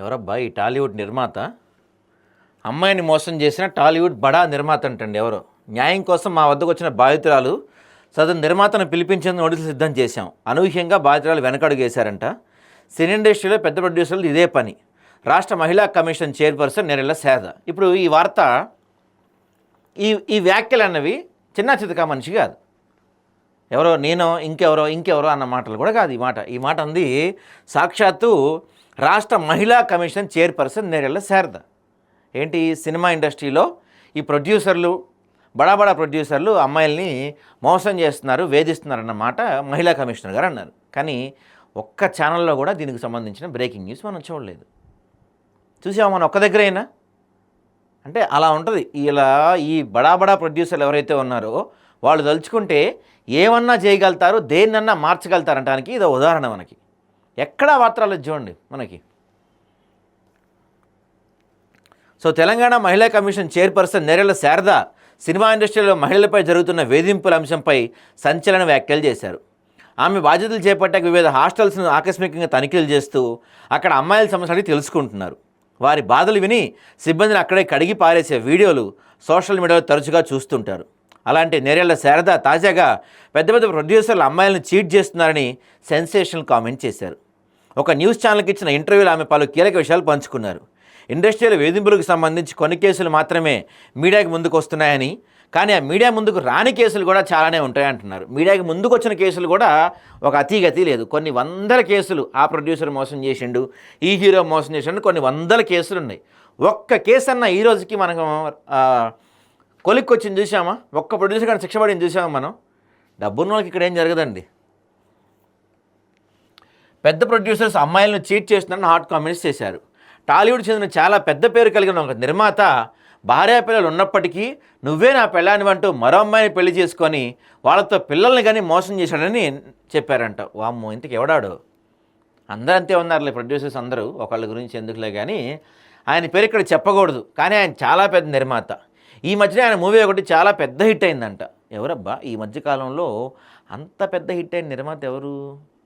ఎవరబ్బా ఈ టాలీవుడ్ నిర్మాత? అమ్మాయిని మోసం చేసిన టాలీవుడ్ బడా నిర్మాత అంటండి ఎవరో. న్యాయం కోసం మా వద్దకు వచ్చిన బాధితురాలు సదరు నిర్మాతను పిలిపించేందుకు నోటీసులు సిద్ధం చేశాం. అనూహ్యంగా బాధితురాలు వెనకడుగేశారంట సినీ ఇండస్ట్రీలో పెద్ద ప్రొడ్యూసర్లు ఇదే పని. రాష్ట్ర మహిళా కమిషన్ చైర్పర్సన్ నెరెళ్ళ సేద. ఇప్పుడు ఈ వార్త ఈ ఈ వ్యాఖ్యలు అన్నవి చిన్న చితకా మనిషి కాదు. ఎవరో నేను ఇంకెవరో ఇంకెవరో అన్న మాటలు కూడా కాదు ఈ మాట. ఈ మాట అంది సాక్షాత్తు రాష్ట్ర మహిళా కమిషన్ చైర్పర్సన్ నేరెళ్ళ శారద. ఏంటి సినిమా ఇండస్ట్రీలో ఈ ప్రొడ్యూసర్లు బడా బడా ప్రొడ్యూసర్లు అమ్మాయిల్ని మోసం చేస్తున్నారు వేధిస్తున్నారు మహిళా కమిషనర్ గారు అన్నారు. కానీ ఒక్క ఛానల్లో కూడా దీనికి సంబంధించిన బ్రేకింగ్ న్యూస్ మనం చూడలేదు. చూసావా మనం ఒక్క దగ్గరైనా? అంటే అలా ఉంటుంది. ఇలా ఈ బడా బడా ప్రొడ్యూసర్లు ఎవరైతే ఉన్నారో వాళ్ళు తలుచుకుంటే ఏమన్నా చేయగలుగుతారు దేన్నన్నా మార్చగలుగుతారంటానికి ఇది ఉదాహరణ మనకి. ఎక్కడా వార్తలు చూడండి మనకి. సో తెలంగాణ మహిళా commission chairperson Nerella Sharada cinema ఇండస్ట్రీలో మహిళలపై జరుగుతున్న వేధింపుల అంశంపై సంచలన వ్యాఖ్యలు చేశారు. ఆమె బాధ్యతలు చేపట్టాక వివిధ హాస్టల్స్ను ఆకస్మికంగా తనిఖీలు చేస్తూ అక్కడ అమ్మాయిల సమస్యలు అడిగి తెలుసుకుంటున్నారు. వారి బాధలు విని సిబ్బందిని అక్కడే కడిగి పారేసే వీడియోలు సోషల్ మీడియాలో తరచుగా చూస్తుంటారు. అలాంటి నేరేళ్ళ శారద తాజాగా పెద్ద పెద్ద ప్రొడ్యూసర్లు అమ్మాయిలను చీట్ చేస్తున్నారని సెన్సేషనల్ కామెంట్ చేశారు. ఒక న్యూస్ ఛానల్కి ఇచ్చిన ఇంటర్వ్యూలో ఆమె పలు కీలక విషయాలు పంచుకున్నారు. ఇండస్ట్రియల్ వేధింపులకు సంబంధించి కొన్ని కేసులు మాత్రమే మీడియాకి ముందుకు వస్తున్నాయని కానీ ఆ మీడియా ముందుకు రాని కేసులు కూడా చాలానే ఉంటాయంటున్నారు. మీడియాకి ముందుకు వచ్చిన కేసులు కూడా ఒక అతీగతి లేదు. కొన్ని వందల కేసులు ఆ ప్రొడ్యూసర్ మోసం చేసిండు ఈ హీరో మోసం చేసిండు కొన్ని వందల కేసులు ఉన్నాయి ఒక్క కేసు అన్న ఈ రోజుకి మనకు కొలిక్కి వచ్చింది చూసామా ఒక్క ప్రొడ్యూసర్ కానీ శిక్ష పడింది చూసామా మనం? డబ్బున్న వాళ్ళకి ఇక్కడ ఏం జరగదండి. పెద్ద ప్రొడ్యూసర్స్ అమ్మాయిలను చీట్ చేస్తున్నారని హాట్ కామెంట్స్ చేశారు. టాలీవుడ్ చెందిన చాలా పెద్ద పేరు కలిగిన ఒక నిర్మాత భార్యా పిల్లలు ఉన్నప్పటికీ నువ్వే నా పెళ్ళానివంటూ మరో అమ్మాయిని పెళ్ళి చేసుకొని వాళ్ళతో పిల్లల్ని కానీ మోసం చేశాడని చెప్పారంట. వామ్మో ఇంతకు ఎవడాడు? అందరూ అంతే ఉన్నారులే ప్రొడ్యూసర్స్ అందరూ. ఒకళ్ళ గురించి ఎందుకులే కానీ ఆయన పేరు ఇక్కడ చెప్పకూడదు. కానీ ఆయన చాలా పెద్ద నిర్మాత. ఈ మధ్యనే ఆయన మూవీ ఒకటి చాలా పెద్ద హిట్ అయిందంట. ఎవరబ్బా? ఈ మధ్యకాలంలో అంత పెద్ద హిట్ అయిన నిర్మాత ఎవరు?